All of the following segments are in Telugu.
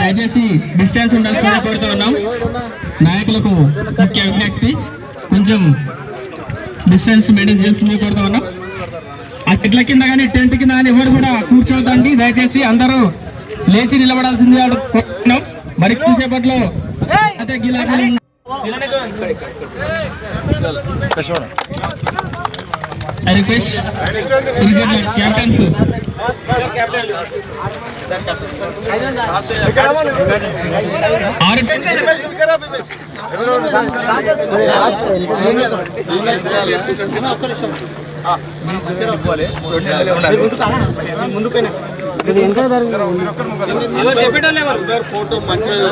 దయచేసి డిస్టెన్స్ ఉండాల్సిందిగా కోరుతూ ఉన్నాం. నాయకులకు ముఖ్య విజ్ఞప్తి కొంచెం డిస్టెన్స్ మెయింటైన్ చేయాల్సిందిగా కోరుతూ ఉన్నాం. ఆ చెట్ల కింద కానీ టెంట్ కింద కానీ ఎవరు కూడా కూర్చోవద్దండి దయచేసి అందరూ లేచి నిలబడాల్సిందిగా కోరుతున్నాం మరి కొద్దిసేపట్లో అదే ఫోటో మంచిది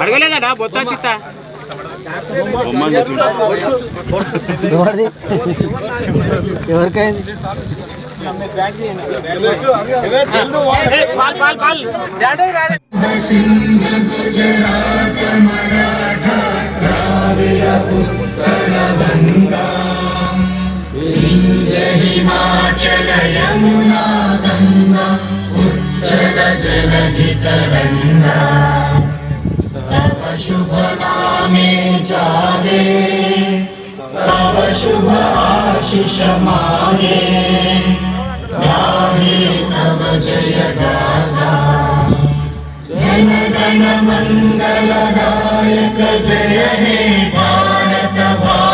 అడగలేదా బొత్తా చిత్తా ఎవరికైంది सिंध गुजरात मराठा द्राविड उत्कल गंगा विंध्य हिमाचल यमुना गंगा उच्चल जलधि तरंगा గిలాకీ I request immediately captains. ఆరు ఫోటో మంచిగా సురేష్ ఫోటో మంచిది అడగలేదా బొత్తా చిత్త ఎవరిది ఎవరికైంది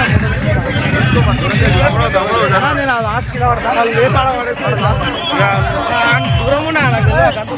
నేను అది హాస్టల్ వాడతాను ఏ పాడ దూరము నాకు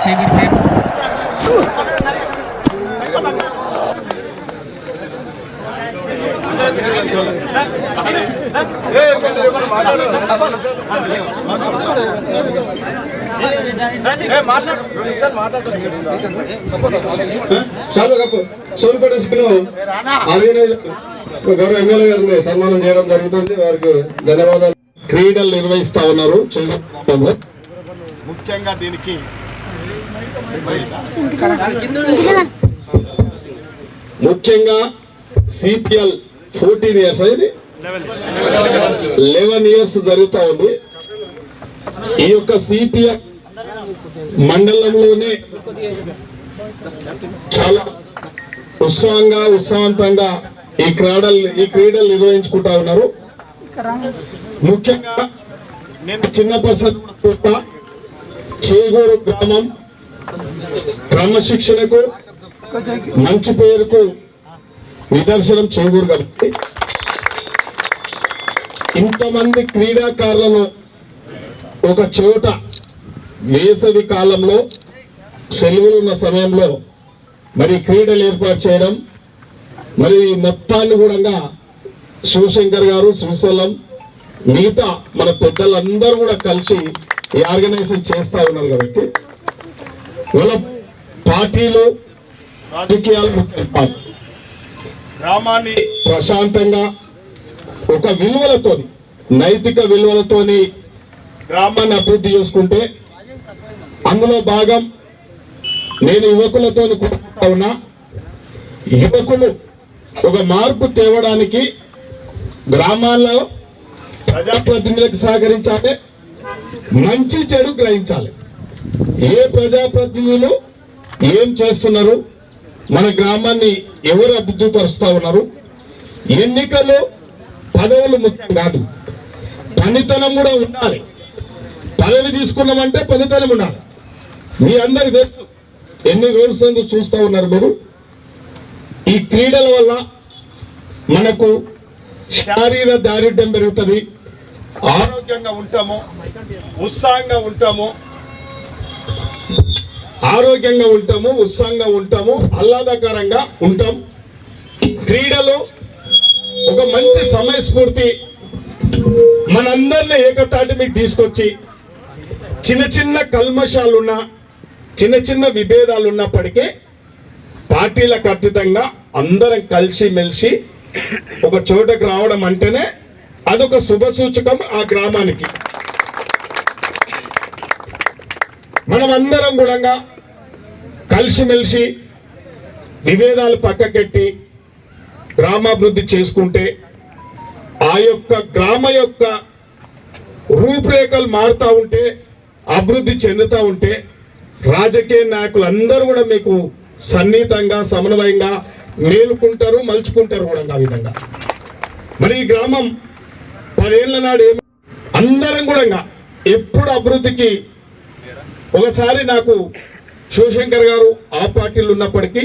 చీకటి పేరు షాలు కప్పు సోల్పేట సిక్కును ఆర్గనైజర్ గౌరవ ఎమ్మెల్యే గారిని సన్మానం చేయడం జరుగుతుంది. వారికి ధన్యవాదాలు. క్రీడలు నిర్వహిస్తా ఉన్నారు. ముఖ్యంగా దీనికి ముఖ్యంగా సిపిఎల్ ఫోర్టీన్ ఇయర్స్ ఇది లెవెన్ ఇయర్స్ జరుగుతా ఉంది. ఈ యొక్క సిపిఎల్ మండలంలోనే చాలా ఉత్సాహంగా ఉత్సాహవంతంగా ఈ క్రీడలు ఈ క్రీడలు నిర్వహించుకుంటా ఉన్నారు. ముఖ్యంగా నేను చిన్న పర్సన్ చేగూరు గ్రామం క్రమశిక్షణకు మంచి పేరుకు నిదర్శనం చేకూరు కాబట్టి ఇంతమంది క్రీడాకారులను ఒక చోట వేసవి కాలంలో సెలవులు ఉన్న సమయంలో మరి క్రీడలు ఏర్పాటు చేయడం మరి మొత్తాన్ని కూడా శివశంకర్ గారు శ్రీశైలం మిగతా మన పెద్దలందరూ కూడా కలిసి ఈ ఆర్గనైజేషన్ చేస్తా ఉన్నారు కాబట్టి వాళ్ళ పార్టీలు రాజకీయాలు. గ్రామాన్ని ప్రశాంతంగా ఒక విలువలతోని నైతిక విలువలతోని గ్రామాన్ని అభివృద్ధి చేసుకుంటే అందులో భాగం నేను యువకులతో కోరుకుంటా ఉన్నా. యువకులు ఒక మార్పు తేవడానికి గ్రామాల్లో ప్రజాప్రతినిధులకు సహకరించాలి. మంచి చెడు గ్రహించాలి. ఏ ప్రజాప్రతినిధులు ఏం చేస్తున్నారు? మన గ్రామాన్ని ఎవరు అభివృద్ధి పరుస్తూ ఉన్నారు? ఎన్నికలు పదవులు ముఖ్యం కాదు. పనితనం కూడా ఉండాలి. పదవి తీసుకున్నామంటే పనితనం ఉండాలి. మీ అందరికి తెలుసు ఎన్ని రోజులు చూస్తూ ఉన్నారు మీరు? ఈ క్రీడల వల్ల మనకు శారీర దారిద్ర్యం పెరుగుతుంది. ఆరోగ్యంగా ఉంటాము ఉత్సాహంగా ఉంటాము ఆరోగ్యంగా ఉంటాము ఉత్సాహంగా ఉంటాము ఆహ్లాదకరంగా ఉంటాం. క్రీడలు ఒక మంచి సమయస్ఫూర్తి మనందరినీ ఏకతాటి మీకు తీసుకొచ్చి చిన్న చిన్న కల్మషాలున్నా చిన్న చిన్న విభేదాలు ఉన్నప్పటికీ పార్టీలకు అతీతంగా అందరం కలిసి మెలిసి ఒక చోటకు రావడం అంటేనే అదొక శుభ సూచకం ఆ గ్రామానికి. మనం అందరం కూడా కలిసిమెలిసి విభేదాలు పక్కకెట్టి గ్రామాభివృద్ధి చేసుకుంటే ఆ యొక్క గ్రామ యొక్క రూపురేఖలు మారుతూ ఉంటే అభివృద్ధి చెందుతూ ఉంటే రాజకీయ నాయకులు అందరూ కూడా మీకు సన్నిహితంగా సమన్వయంగా మేలుకుంటారు మలుచుకుంటారు కూడా ఆ విధంగా. మరి ఈ గ్రామం పదేళ్ళ నాడు అందరం కూడా ఎప్పుడు అభివృద్ధికి ఒకసారి నాకు శివశంకర్ గారు ఆ పార్టీలు ఉన్నప్పటికీ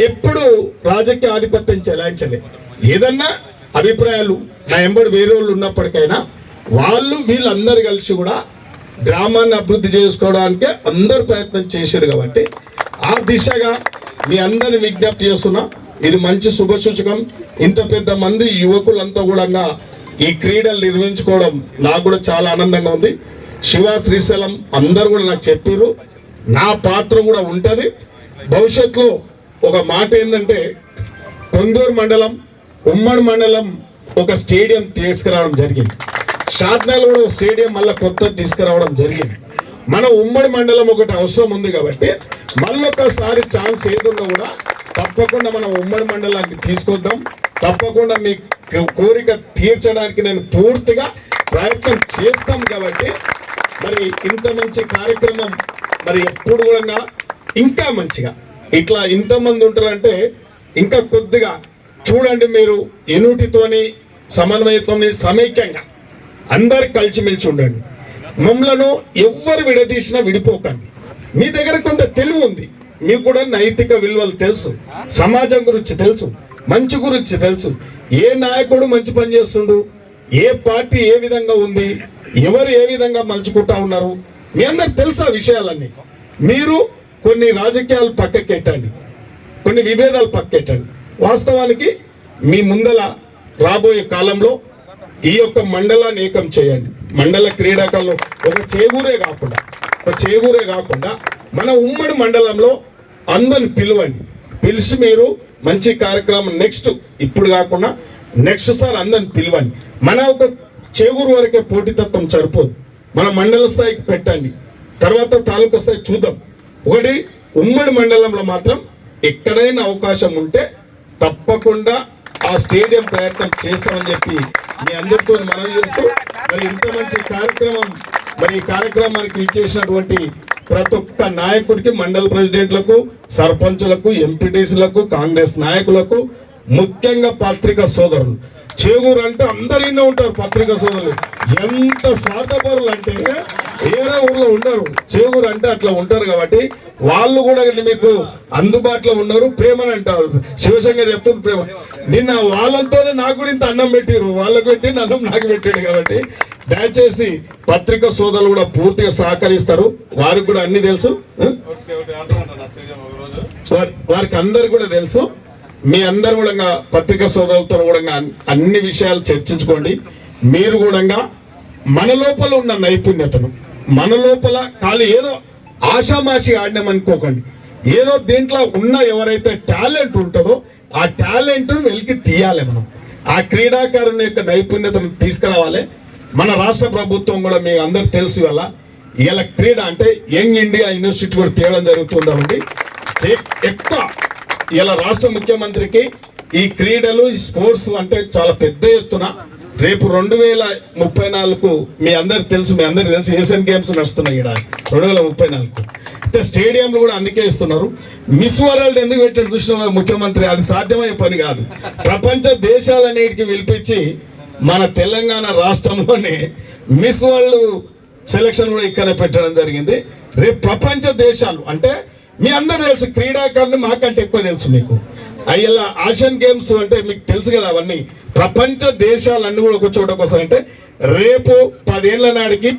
ఎప్పుడు రాజకీయ ఆధిపత్యం చెలాయించలేదు ఏదన్నా అభిప్రాయాలు నా ఎంబడి వేరే వాళ్ళు ఉన్నప్పటికైనా వాళ్ళు వీళ్ళందరూ కలిసి కూడా గ్రామాన్ని అభివృద్ధి చేసుకోవడానికి అందరు ప్రయత్నం చేశారు కాబట్టి ఆ దిశగా మీ అందరిని విజ్ఞప్తి చేస్తున్నా ఇది మంచి శుభసూచకం ఇంత పెద్ద మంది యువకులంతా కూడా ఈ క్రీడలు నిర్వహించుకోవడం నాకు కూడా చాలా ఆనందంగా ఉంది. శివ శ్రీశైలం అందరు కూడా నాకు చెప్పారు. నా పాత్ర కూడా ఉంటుంది. భవిష్యత్తులో ఒక మాట ఏంటంటే పొందూరు మండలం ఉమ్మడి మండలం ఒక స్టేడియం తీసుకురావడం జరిగింది. షాద్నాలు కూడా స్టేడియం మళ్ళీ కొత్త తీసుకురావడం జరిగింది. మన ఉమ్మడి మండలం ఒకటి అవసరం ఉంది కాబట్టి మళ్ళొకసారి ఛాన్స్ ఏదున్నా కూడా తప్పకుండా మనం ఉమ్మడి మండలానికి తీసుకొద్దాం. తప్పకుండా మీ కోరిక తీర్చడానికి నేను పూర్తిగా ప్రయత్నం చేస్తాం కాబట్టి మరి ఇంత మంచి కార్యక్రమం మరి ఎప్పుడు కూడా ఇంకా మంచిగా. ఇట్లా ఇంతమంది ఉంటారంటే ఇంకా కొద్దిగా చూడండి మీరు ఎనుటితోని సమన్వయతోని సమైక్యంగా. అందరు కలిసిమెలిసి ఉండండి. మమ్మలను ఎవ్వరు విడదీసినా విడిపోకండి. మీ దగ్గర కొంత తెలివి ఉంది. మీకు కూడా నైతిక విలువలు తెలుసు. సమాజం గురించి తెలుసు. మంచి గురించి తెలుసు. ఏ నాయకుడు మంచి పని చేస్తుండు? ఏ పార్టీ ఏ విధంగా ఉంది? ఎవరు ఏ విధంగా మలుచుకుంటా ఉన్నారు? మీ అందరికి తెలుసా విషయాలన్నీ? మీరు కొన్ని రాజకీయాలు పక్కకెట్టండి. కొన్ని విభేదాలు పక్కెట్టండి వాస్తవానికి మీ ముందల రాబోయే కాలంలో ఈ యొక్క మండలాన్ని ఏకం చేయండి. మండల క్రీడాకారులు ఒక చేగూరే కాకుండా ఒక చేగూరే కాకుండా మన ఉమ్మడి మండలంలో అందరిని పిలవండి. పిలిచి మీరు మంచి కార్యక్రమం నెక్స్ట్ ఇప్పుడు కాకుండా నెక్స్ట్ సార్ అందరిని పిలవండి. మన ఒక చేగూరు వరకే పోటీతత్వం సరిపోదు. మన మండల స్థాయికి పెట్టండి. తర్వాత తాలూకా స్థాయి చూద్దాం. ఒకటి ఉమ్మడి మండలంలో మాత్రం ఎక్కడైనా అవకాశం ఉంటే తప్పకుండా ఆ స్టేడియం ప్రయత్నం చేస్తామని చెప్పి మీ అందరితో మనవి చేస్తూ మరి ఇంత మంచి కార్యక్రమం మరి ఈ కార్యక్రమానికి ఇచ్చేసినటువంటి ప్రతి ఒక్క నాయకుడికి మండల ప్రెసిడెంట్లకు సర్పంచులకు ఎంపీటీసీలకు కాంగ్రెస్ నాయకులకు ముఖ్యంగా పత్రికా సోదరులు. చేగూరు అంటే అందరినే ఉంటారు పత్రికా సోదరులు. ఎంత స్వార్థపరులు అంటే ఏరే ఊర్లో ఉండరు. చేగూరు అంటే అట్లా ఉంటారు కాబట్టి వాళ్ళు కూడా మీకు అందుబాటులో ఉన్నారు. ప్రేమని అంటారు. శివశంకర్ చెప్తుంది ప్రేమ. నిన్న వాళ్ళతోనే నాకు కూడా ఇంత అన్నం పెట్టిరు వాళ్ళకు పెట్టి అన్నం నాకు పెట్టాడు కాబట్టి దయచేసి పత్రిక సోదరులు కూడా పూర్తిగా సహకరిస్తారు. వారికి కూడా అన్ని తెలుసు. వారికి అందరు కూడా తెలుసు. మీ అందరు కూడా పత్రిక సోదరులతో కూడా అన్ని విషయాలు చర్చించుకోండి. మీరు కూడా మన లోపల ఉన్న నైపుణ్యతను మన లోపల ఖాళీ ఏదో ఆషామాషి ఆడినామనుకోకండి ఏదో దీంట్లో ఉన్న ఎవరైతే టాలెంట్ ఉంటుందో ఆ టాలెంట్ను వెలికి తీయాలి మనం. ఆ క్రీడాకారుని యొక్క నైపుణ్యతను తీసుకురావాలి. మన రాష్ట్ర ప్రభుత్వం కూడా మీకు అందరు తెలుసు ఇవాళ ఇలా క్రీడ అంటే యంగ్ ఇండియా యూనివర్సిటీ కూడా తీయడం జరుగుతుందండి ఎక్కువ. ఇలా రాష్ట్ర ముఖ్యమంత్రికి ఈ క్రీడలు ఈ స్పోర్ట్స్ అంటే చాలా పెద్ద ఎత్తున రేపు రెండు వేల ముప్పై నాలుగు మీ అందరికి తెలుసు మీ అందరికి తెలుసు ఏషియన్ గేమ్స్ నడుస్తున్నాయి ఇక్కడ రెండు వేల ముప్పై నాలుగు అయితే స్టేడియంలు కూడా అందుకే ఇస్తున్నారు. మిస్ వరల్డ్ ఎందుకు పెట్టారు చూసిన ముఖ్యమంత్రి? అది సాధ్యమయ్యే పని కాదు. ప్రపంచ దేశాలన్నిటికీ పిలిపించి మన తెలంగాణ రాష్ట్రంలోనే మిస్ వరల్డ్ సెలక్షన్ కూడా ఇక్కడ పెట్టడం జరిగింది. రేపు ప్రపంచ దేశాలు అంటే మీ అందరూ తెలుసు క్రీడాకారులు మాకంటే ఎక్కువ తెలుసు మీకు. అయ్యలా ఆసియన్ గేమ్స్ అంటే మీకు తెలుసు కదా అవన్నీ. ప్రపంచ దేశాలన్నీ కూడా ఒక చోటకు వస్తాయంటే రేపు పదేళ్ళ నాడికి